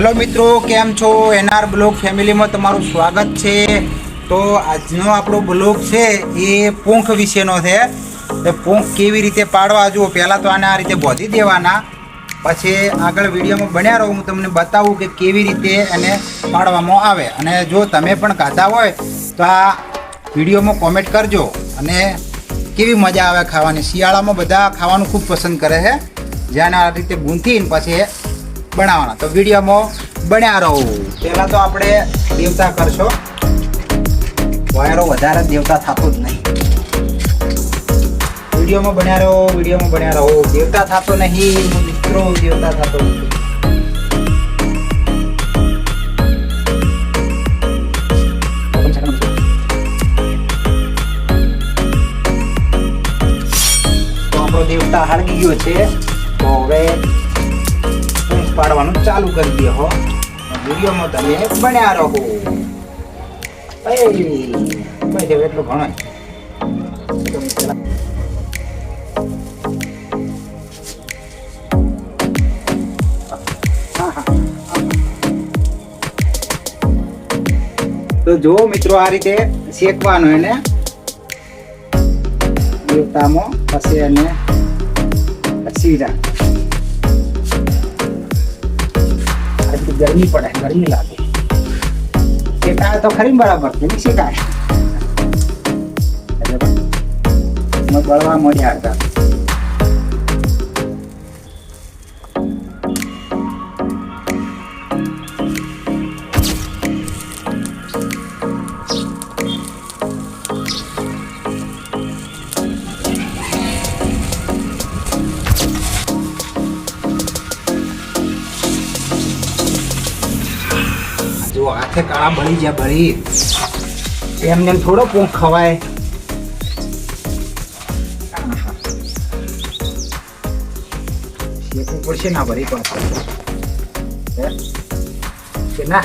Hello મિત્રો, કેમ છો? એનઆર બ્લોગ ફેમિલીમાં તમારું સ્વાગત છે. તો આજનો આપણો બ્લોગ છે એ પૂંખ વિશેનો છે. એ પૂંખ કેવી રીતે પાડવા જુઓ? પહેલાં તો આને આ રીતે બોધી દેવાના. પછી આગળ વિડીયોમાં બન્યા રહો. હું તમને બતાવું કે કેવી રીતે એને પાડવામાં આવે. અને જો તમે પણ ખાધા હોય, તો આ વિડીયોમાં કોમેન્ટ કરજો. અને કેવી મજા આવે ખાવાની. શિયાળામાં બધા ખાવાનું ખૂબ પસંદ કરે છે. જેને આ રીતે ગૂંથીને પછી બનાવવાના. તો વિડીયોમાં બન્યા રહો. પહેલાં તો આપણે દેવતા કરશો. વાયરો વધારે દેવતા થતો જ નહીં. વિડીયોમાં બન્યા રહો, વિડીયોમાં બન્યા રહો. દેવતા થતો નહીં મિત્રો, દેવતા થતો નથી. દેવતા હળગી ગયો છે. ઊંઘ પાડવાનું ચાલુ કરી દે હો. વિડીયોમાં તમે બન્યા રહો. એટલું ઘણો તો જો મિત્રો આ રીતે શેકવાનું એને. દેવતામાં પછી એને શીરા ગરમી પડે ગરમી લાગે. શેકાય તો ખરી બરાબર નહીં શેકાય બળવા મળ્યા હતા. હાથે કાળા બળી જાય બળી એમને એમ થોડો પૂંખ ખવાય. શેકવું પડશે ના, ભરી પાછું. ના?